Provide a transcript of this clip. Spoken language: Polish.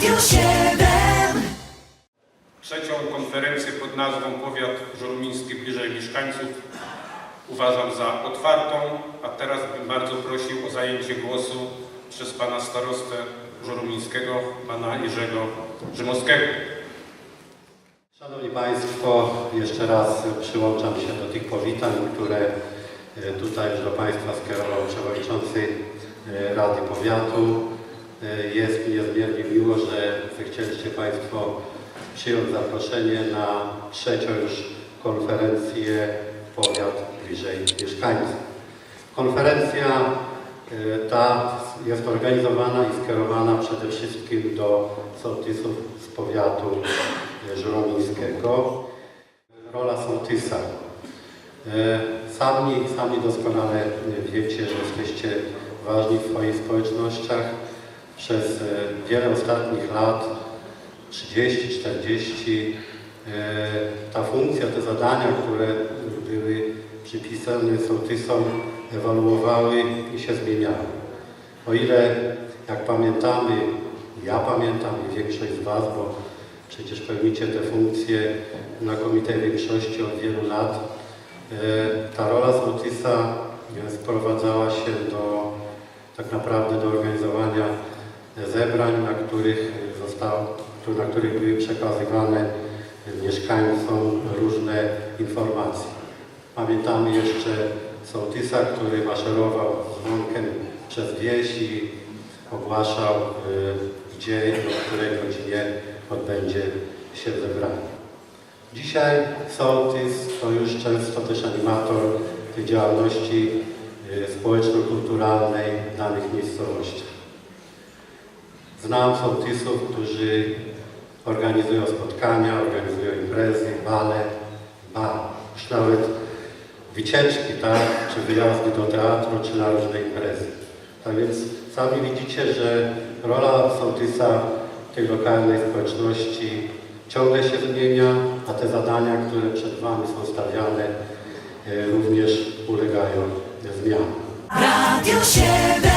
Radio 7 Trzecią konferencję pod nazwą Powiat Żorumiński bliżej mieszkańców uważam za otwartą, a teraz bym bardzo prosił o zajęcie głosu przez pana starostę żorumińskiego, pana Jerzego Rzymowskiego. Szanowni Państwo, jeszcze raz przyłączam się do tych powitań, które e, tutaj już do Państwa skierował Przewodniczący e, Rady Powiatu. E, Jest mi niezmiernie miło, że zechcieliście Państwo przyjąć zaproszenie na trzecią już konferencję Powiat bliżej mieszkańców. Konferencja e, ta jest organizowana i skierowana przede wszystkim do sołtysów z powiatu e, żuromińskiego. Rola sołtysa. Sami, sami doskonale wiecie, że jesteście ważni w swoich społecznościach. Przez e, wiele ostatnich lat, 30, 40, e, ta funkcja, te zadania, które były przypisane sołtysom, ewoluowały i się zmieniały. O ile, jak pamiętamy, ja pamiętam i większość z Was, bo przecież pełnicie te funkcje znakomitej większości od wielu lat, e, ta rola sołtysa sprowadzała się do tak naprawdę do organizowania zebrań, na których zostało, na których były przekazywane mieszkańcom różne informacje. Pamiętamy jeszcze sołtysa, który maszerował dzwonkiem przez wieś i ogłaszał, y, gdzie i o której godzinie odbędzie się zebranie. Dzisiaj sołtys to już często też animator tej działalności y, społeczno-kulturalnej w danych miejscowościach. Znam sołtysów, którzy organizują spotkania, organizują imprezy, bale, ba, już nawet wycieczki, tak, czy wyjazdy do teatru, czy na różne imprezy. Tak więc sami widzicie, że rola sołtysa tej lokalnej społeczności ciągle się zmienia, a te zadania, które przed Wami są stawiane, e, również ulegają zmianom. Radio 7